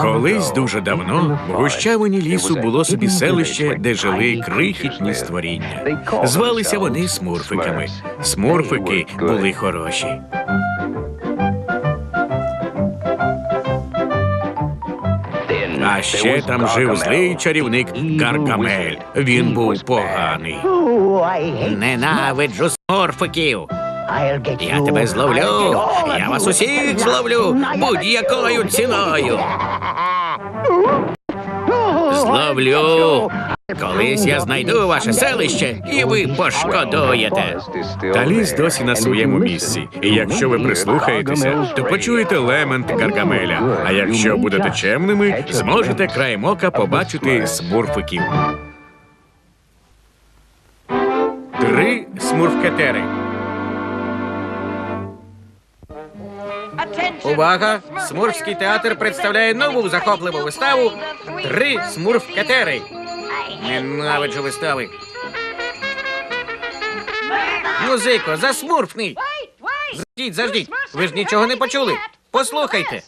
Колись дуже давно в гущавині лісу було собі селище, де жили крихітні створіння. Звалися вони смурфиками. Смурфики були хороші. А ще там жив злий чарівник Гаргамель. Він був поганий. Ненавиджу смурфиків. Я тебе зловлю. Я вас усіх зловлю будь-якою ціною. Зловлю. Колись я знайду ваше селище, і ви пошкодуєте. Та ліс досі на своєму місці. І якщо ви прислухаєтеся, то почуєте лемент Гаргамеля. А якщо будете чемними, зможете краєм ока побачити смурфиків. Три смурфкетери. Увага! Смурфський театр представляє нову захопливу виставу Три смурфкетери. Ненавиджу вистави. Музико, засмурфний! Заждіть, заждіть. Ви ж нічого не почули. Послухайте.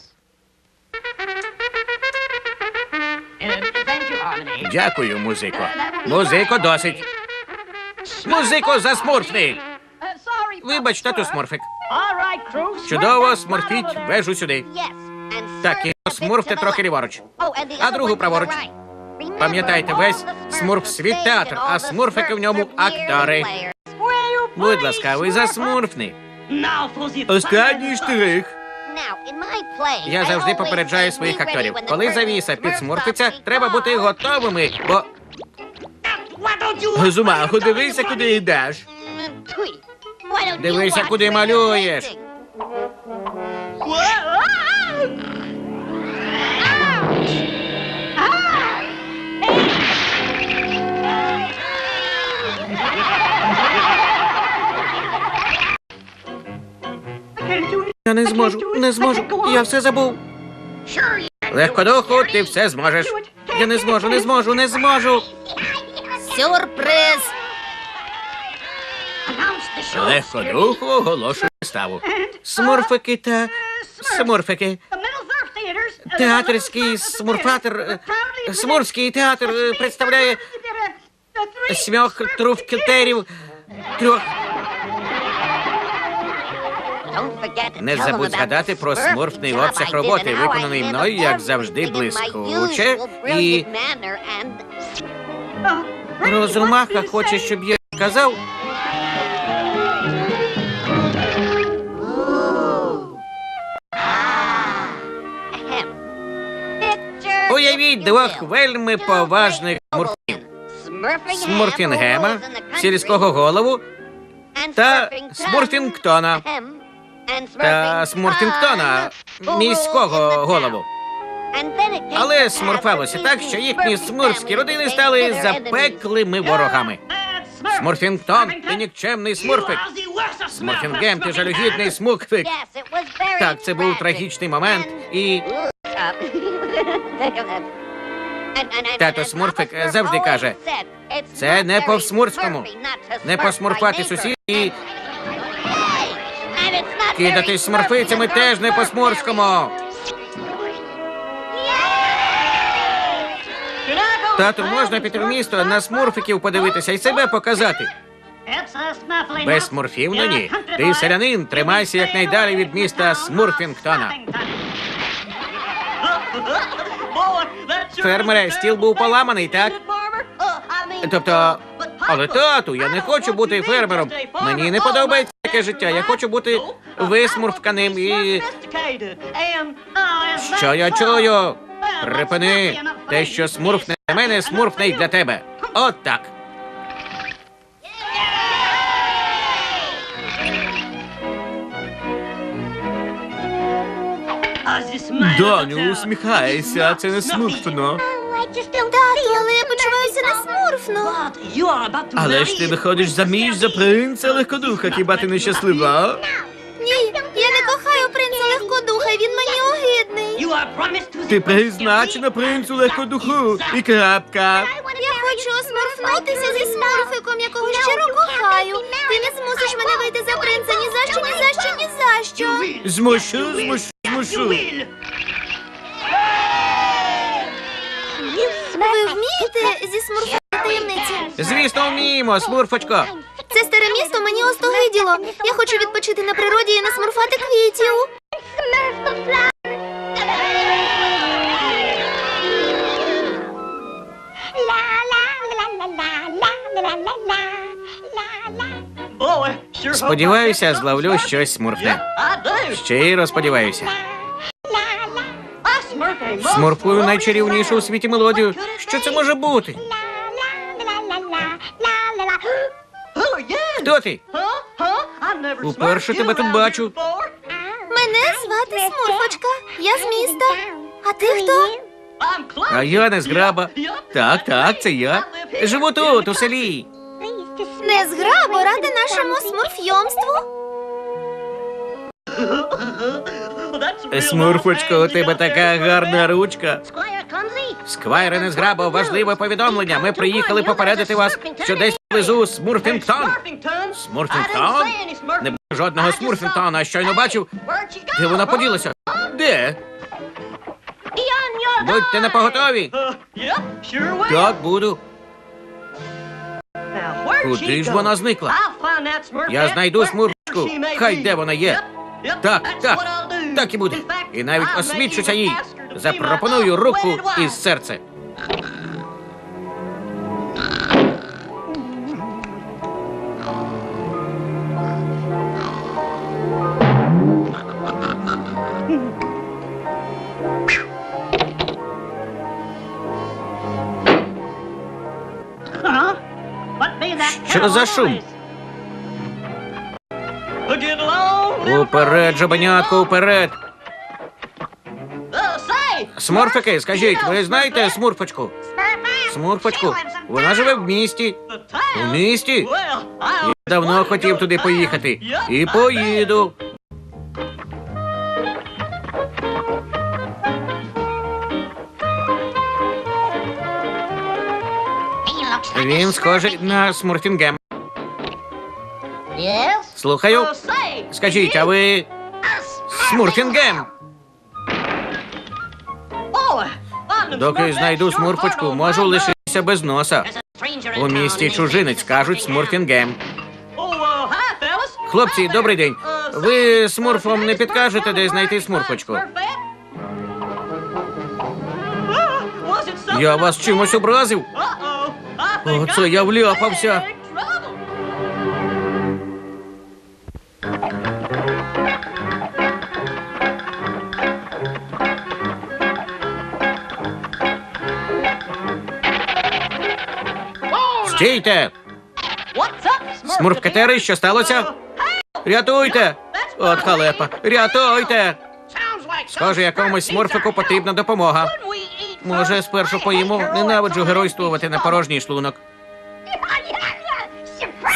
Дякую, музико. Музико, досить. Музико, засмурфний! Вибач, тату смурфик. Чудово, смурфіть вежу сюди. Так, і смурфте трохи ліворуч. а другу праворуч. Пам'ятайте, весь смурф світ театр, а смурфики в ньому актори. Будь ласкавий, засмурфни. Останній штрих. Я завжди попереджаю своїх акторів. Коли завіса підсмурфиться, треба бути готовими, бо Гузумаху, дивися, куди йдеш. Дивися, куди малюєш. Я не зможу, не зможу. Я все забув. Легкодуху, ти все зможеш. Я не зможу, не зможу, не зможу. Сюрприз! Легкодуху оголошує ставу. Смурфики та смурфики. Театрський смурфатор. е, Смурфський театр е, представляє сміх трufкетерів. Трьох. Не забудь згадати про смурфний обсяг роботи, виконаний мною, як завжди, блискуче. І Розумаха хоче, щоб я сказав. Двох вельми поважних смурфів. Смурфінгема, сільського голову та Смурфінгтона. Та Смурфінгтона, міського голову. Але смурфалося так, що їхні смурфські родини стали запеклими ворогами. Смурфінгтон, ти нікчемний смурфик. Смурфінгем, ти жалюгідний смурфик. Так, це був трагічний момент, і Тато Смурфик завжди каже, це не по-смурському. Не посмурфати сусід і кидати смурфицями теж не по-смурському. Тату, можна піти в місто на смурфиків подивитися і себе показати. Без смурфів ну ні. Ти селянин, тримайся якнайдалі від міста Смурфінгтона. Фермере, стіл був поламаний, так? Тобто, але тату, я не хочу бути фермером. Мені не подобається таке життя. Я хочу бути висмурфканим і. Що я чую? Припини. Те, що смурфне для мене, смурфне й для тебе. От так. Доню, усміхайся, це не смурфно. Тату, але я почуваюся не смурфно. Але ж ти виходиш заміж за принца легкодуха, хіба ти нещаслива? Ні, я не кохаю принца легкодуха, він мені огидний. Ти призначена принцу легкодуху і крапка. Я хочу осмурфнутися зі смурфиком, якого щиро кохаю. Ти не змусиш мене вийти за принца ні за що, ні за що, ні за що. Змушу, змушу, змушу. Ви вмієте зі смурфати таємниці? Звісно, вміємо, смурфочко. Це старе місто мені остогиділо. Я хочу відпочити на природі і насмурфати квітів. Сподіваюся, зловлю щось смурфне. Щиро сподіваюся. Смурфую найчарівнішу у світі мелодію. Що це може бути? Хто ти? Уперше тебе тут бачу. Мене звати Смурфочка. Я з міста. А ти хто? А я не зграба. Так, так, це я. Живу тут, у селі. Не зграбо ради нашому смурфйомству. Смурфочко, у тебе така гарна ручка. Сквайре не зграба, важливе повідомлення. Ми приїхали попередити вас, що десь поблизу Смурфінгтон. Смурфінгтон? Не було жодного Смурфінгтона, а щойно бачив. Де вона поділася? Де? Будьте на поготові. Так, буду. Куди ж вона зникла? Я знайду смурку, Хай де вона є. Так, так, так і буде. І навіть освідчуся їй. Запропоную руку і серце. Що за шум? Уперед, жабенятко, уперед. Смурфики, скажіть, ви знаєте смурфочку? Смурфочку? Вона живе в місті. У місті? Я давно хотів туди поїхати. І поїду. Він схожий на Смурфінгем. Слухаю. Скажіть, а ви Смурфінгем? Доки знайду смурфочку, можу лишитися без носа. У місті чужинець кажуть Смурфінгем. Хлопці, добрий день. Ви смурфом не підкажете, де знайти смурфочку? Я вас чимось образив? Оце я вляпався. Стійте! Смурфкатери, що сталося? Рятуйте! От халепа, рятуйте! Схоже, якомусь смурфику потрібна допомога. Може, спершу поїмо? Ненавиджу геройствувати на порожній шлунок.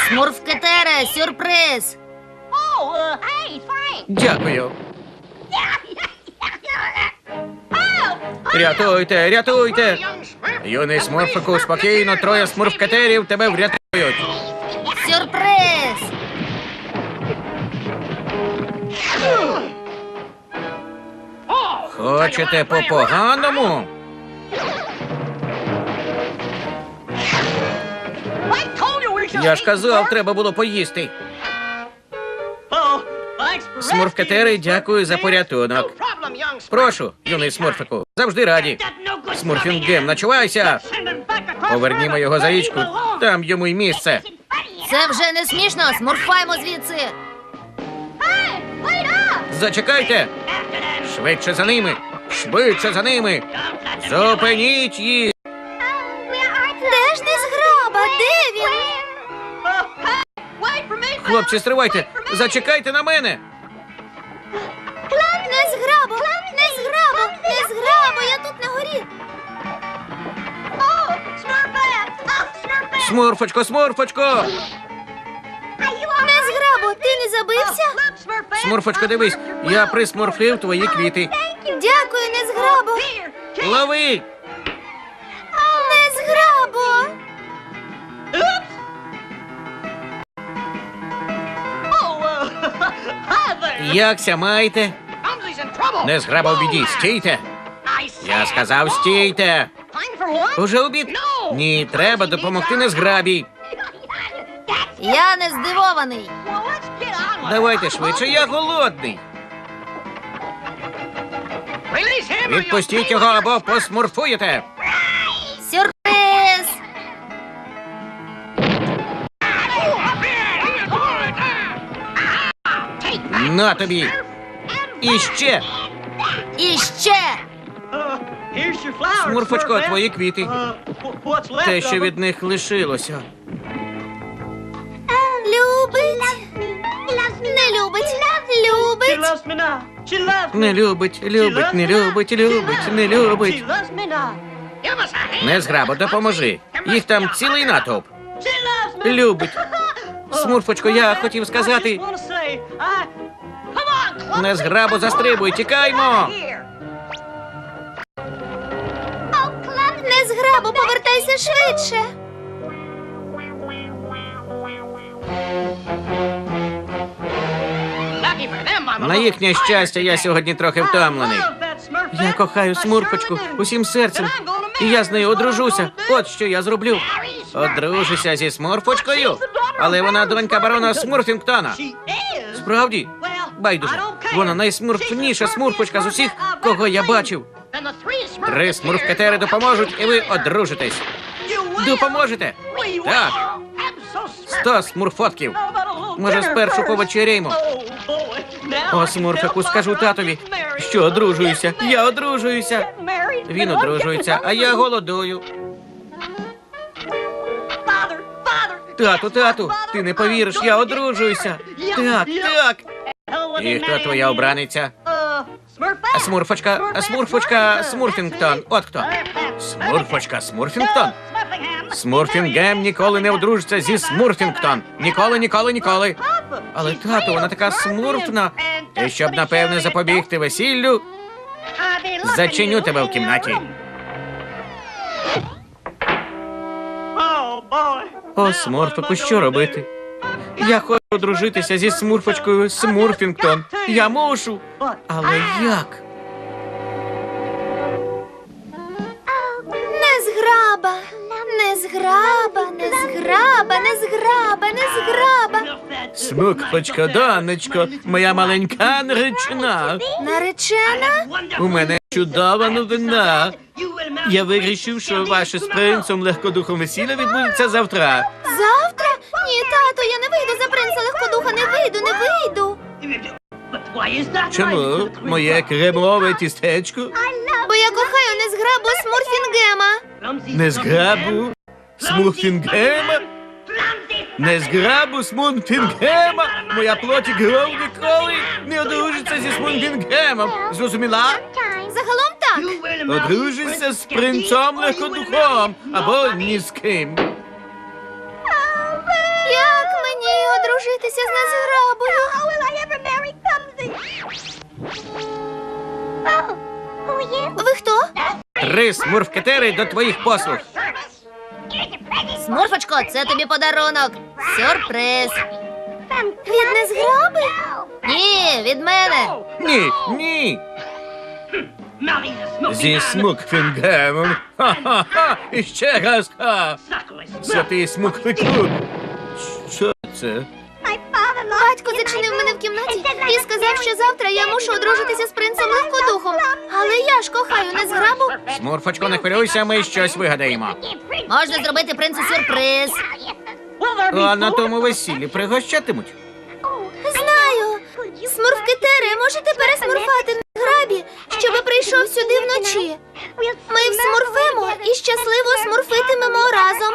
Смурфкетере, сюрприз. Дякую. Рятуйте, рятуйте! Юний смурфику, спокійно, троє смурфкатерів тебе врятують. Сюрприз. Хочете по-поганому? Я ж казав, треба було поїсти. Смурфкатери, дякую за порятунок. Прошу, юний смурфику, завжди раді. Смурфінгем, начувайся. Повернімо його за річку, там йому й місце. Це вже не смішно. Смурфаємо звідси. Зачекайте! Швидше за ними! Швидше за ними! Зупиніть їх! Хлопці, стривайте! Зачекайте на мене! Не зграбо, не зграбо, не зграбо, я тут на горі. Смурфочко, смурфочко! Не зграбо, ти не забився? Смурфочко, дивись, я присмурфив твої квіти. Дякую, не зграбо. Лови! Якся маєте? Незграба в біді, стійте! Я сказав, стійте! Уже обід? Ні, треба допомогти незграбі. Я не здивований. Давайте швидше, я голодний. Відпустіть його або посмурфуєте. На тобі. І ще. І ще! Смурфочко, твої квіти. Те, що від них лишилося. Любить. Не любить. Любить. Не любить, любить, не любить, любить, не любить. Незграбо, допоможи. Їх там цілий натовп. Любить. Смурфочко, я хотів сказати. Незграбо застрибуй, тікаймо. Не зграбу, повертайся швидше. На їхнє щастя, я сьогодні трохи втомлений. Я кохаю смурфочку усім серцем, і я з нею одружуся. От що я зроблю. Одружуся зі смурфочкою, але вона донька барона Смурфінгтона. Справді? Байдуже, вона найсмурфніша смурфочка з усіх, кого я бачив. Три смурфкетери допоможуть, і ви одружитесь. Допоможете? Так. Сто смурфотків. Може, спершу повечеряємо? О, смурфику, скажу татові, що одружуюся. Я одружуюся. Він одружується, а я голодую. Тату, тату, ти не повіриш, я одружуюся. Так, так. І хто твоя обраниця? Смурфочка, Смурфочка, Смурфінгтон. От хто? Смурфочка, Смурфінгтон. Смурфінгем ніколи не одружиться зі Смурфінгтон. Ніколи, ніколи, ніколи. Але тату, вона така смурфна. І щоб напевне запобігти весіллю, зачиню тебе в кімнаті. О, Смурфику, що робити? Я хочу одружитися зі Смурфочкою Смурфінгтон. Я мушу. Але як? Не зграба. Не зграба, не зграба, не зграба, не зграба. Смурфочка, донечко, моя маленька наречена. Наречена? У мене чудова новина. Я вирішив, що ваше з принцем легкодухом весілля відбудеться завтра. Завтра? Ні, тато, я не вийду за принца легкодуха, не вийду, не вийду. Чому? Моє кремове тістечко? Бо я кохаю незграбу Смурфінгема. Не зграбу Смурфінгема? Не зграбу Смурфінгема? Моя плоті кров ніколи не одружиться зі Смурфінгемом. Зрозуміла? Загалом так. Одружися з принцом легкодухом або ні з ким. Одружитися з незграбою? Ви хто? Три смурфкетери до твоїх послуг. Смурфочко, це тобі подарунок. Сюрприз. Від незграби? Ні, від мене. Ні, ні. Зі смукфінгемом. Ха-ха-ха. І ще ха. Святий смукфику. Що це? Батько зачинив мене в кімнаті і сказав, що завтра я мушу одружитися з принцем легкодухом. Але я ж кохаю незграбу. Смурфочко, не хвилюйся, ми щось вигадаємо. Можна зробити принцу сюрприз. А на тому весіллі пригощатимуть. Знаю. Смурфкетери, можете пересмурфати незграбі, щоби прийшов сюди вночі. Ми всмурфимо і щасливо смурфитимемо разом.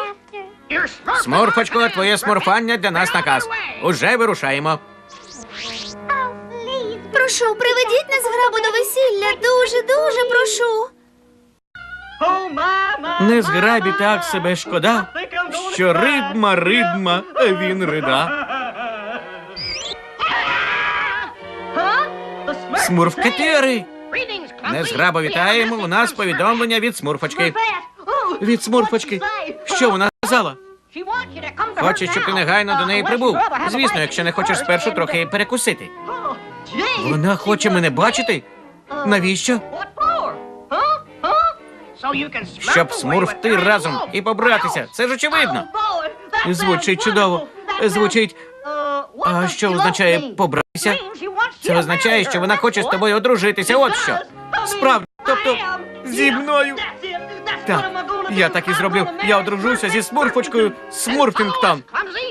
Смурфочко, твоє смурфання для нас наказ. Уже вирушаємо. Прошу, приведіть незграбу до весілля. Дуже, дуже прошу. Не зграбі так себе шкода, що ридма, ридма, а він рида. Смурфкетери! Не зграбо вітаємо. У нас повідомлення від смурфочки. Від смурфочки. Що вона сказала? Хоче, щоб ти негайно до неї прибув. Звісно, якщо не хочеш спершу трохи перекусити. Вона хоче мене бачити? Навіщо? Щоб смурфти разом і побратися. Це ж очевидно. Звучить чудово. Звучить. А що означає побратися? Це означає, що вона хоче з тобою одружитися. От що. Справді, тобто зі мною. Так, я так і зроблю. Я одружуся зі смурфочкою Смурфінгтон.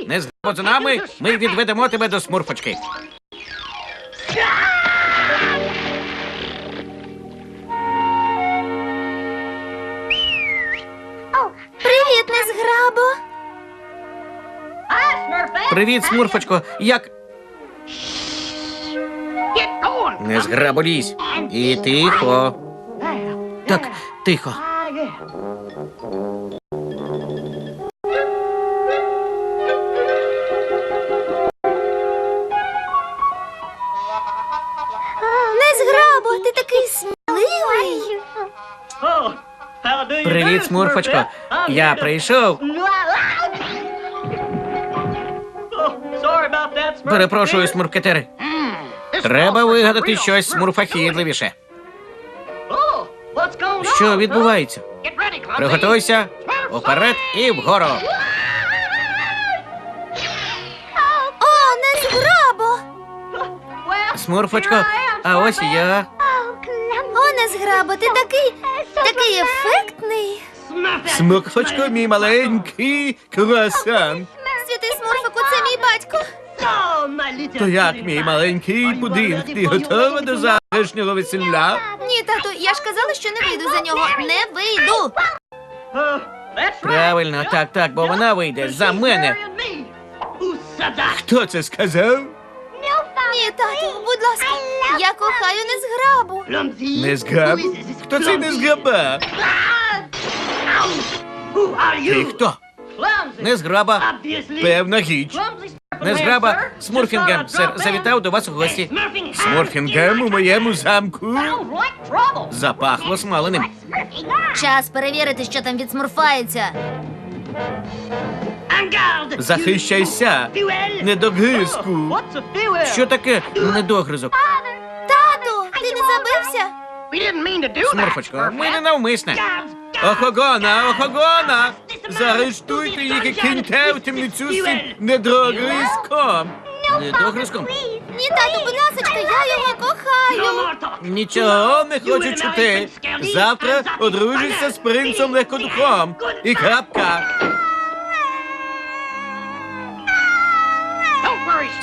Не за нами, ми відведемо тебе до смурфочки. Привіт, незграбо. Привіт, смурфочко. Як. Не зграболізь. І тихо. Так, тихо. Незграбо, ти такий сміливий. Привіт, смурфочко. Я прийшов. Перепрошую, смуркетери. Треба вигадати щось смурфахідливіше. Що відбувається? Приготуйся. Уперед і вгору. О, незграбо. Смурфочко, а ось і я. О, незграбо, ти такий, такий ефектний. Смурфочко, мій маленький круасан. Святий Смурфику, це мій батько. То як, мій маленький пудинг, ти готова до завтрашнього весілля? Ні, тату, я ж казала, що не вийду за нього. Не вийду. Правильно, так, так, бо вона вийде за мене. Хто це сказав? Ні, тату, будь ласка, я кохаю незграбу. Не згаб? Хто це не згаба? Ти хто? Не зграба. Певна гіч. Не зграба. Смурфінгем, сер, завітав до вас у гості. Смурфінгем у моєму замку. Запахло смаленим. Час перевірити, що там відсмурфається. Захищайся. Недогризку. Що таке недогризок? Тату, ти не забився? Смурфочко, ми не навмисне. Охогона, охогона! Заарештуйте їх і киньте в темницю з цим недогризком. Недогризком? Ні, тату, будь я його кохаю. Нічого не хочу чути. Завтра одружишся з принцем легкодухом. І крапка.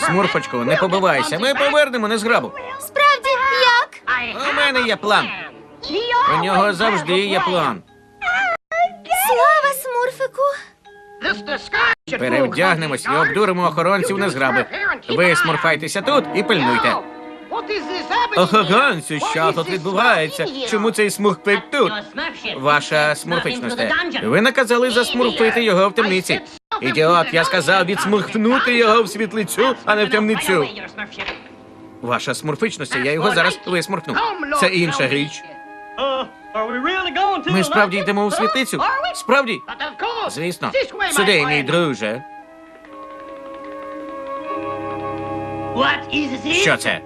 Смурфочко, не побивайся. Ми повернемо незграбу. Справді, як? У мене є план. У нього завжди є план. Смурфику. Перевдягнемось і обдуримо охоронців незграби. Ви смурфайтеся тут і пильнуйте. Охоронцю, що тут відбувається? Чому цей смурфик тут? Ваша смурфичність. Ви наказали засмурфити його в темниці. Ідіот, я сказав відсмурфнути його в світлицю, а не в темницю. Ваша смурфичність, я його зараз висмурфну. Це інша річ. Ми справді йдемо у світлицю? Справді? Звісно. Сюди, мій друже. Що це?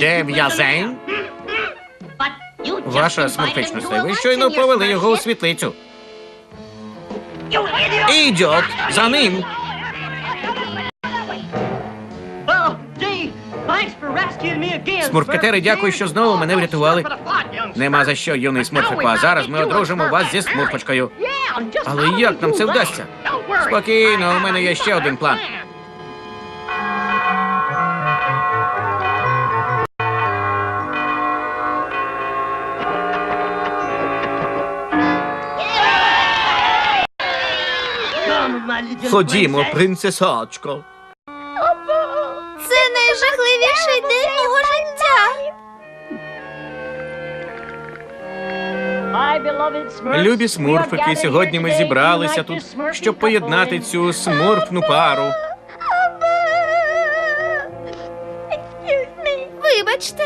Де в'язень? Ваша смурфичність, ви щойно повели його у світлицю. Ідіот! За ним! Смурфкетери, дякую, що знову мене врятували. Нема за що, юний смурфику, а зараз ми одружимо вас зі смурфочкою. Але як нам це вдасться? Спокійно, у мене є ще один план. Ходімо, принцесочко. Найжахливіший день мого життя. Любі смурфики, сьогодні ми зібралися тут, щоб поєднати цю смурфну пару. Вибачте.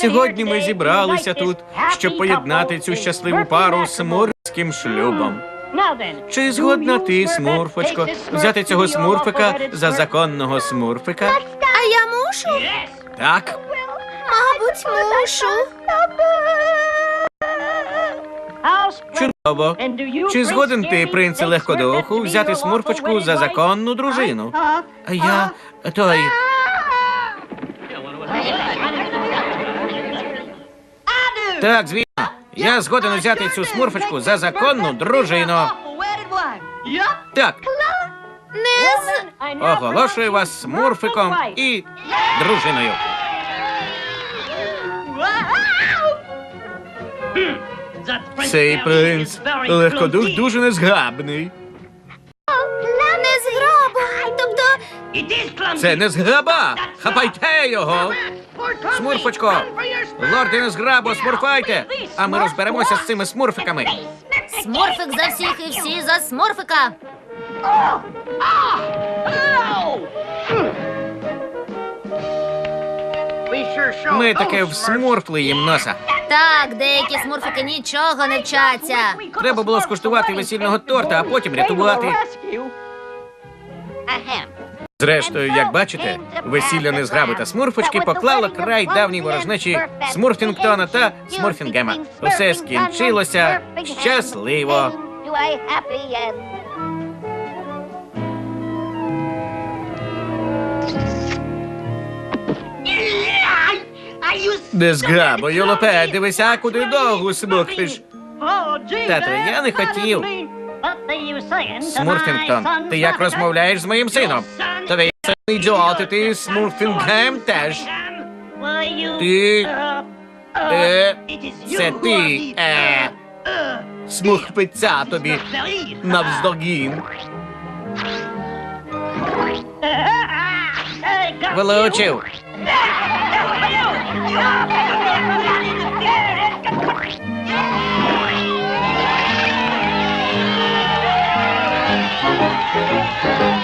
Сьогодні ми зібралися тут, щоб поєднати цю щасливу пару з смурфським шлюбом. Чи згодна ти, смурфочко, взяти цього смурфика за законного смурфика? А я мушу? Так. Мабуть, мушу. Чудово. Чи згоден ти, принце легкодуху, взяти смурфочку за законну дружину? А я той. Так, звісно. Я згоден взяти цю смурфочку за законну дружину. Так, Не з... оголошую вас смурфиком і дружиною. Цей принц легкодуш дуже незграбний. Це не зграба! Хапайте його! Смурфочко! Лорди незграбо, смурфайте! А ми розберемося з цими смурфиками. смурфик за всіх і всі за смурфика. Ми таке всмурфли їм носа. Так, деякі смурфики нічого не вчаться. Треба було скуштувати весільного торта, а потім рятувати. Зрештою, як бачите, весілля незграби та смурфочки поклало край давній ворожнечі Смурфінгтона та Смурфінгема. Усе скінчилося щасливо. Незграбо, Йолопе, дивися, куди ногу смокнеш. Татре, я не хотів. Смурфінгтон, ти як розмовляєш з моїм сином? Тобі син ідіот, ти Смурфінгем теж. Ти, е, це ти, е, смурфиця тобі навздогін. Вилучив. Thank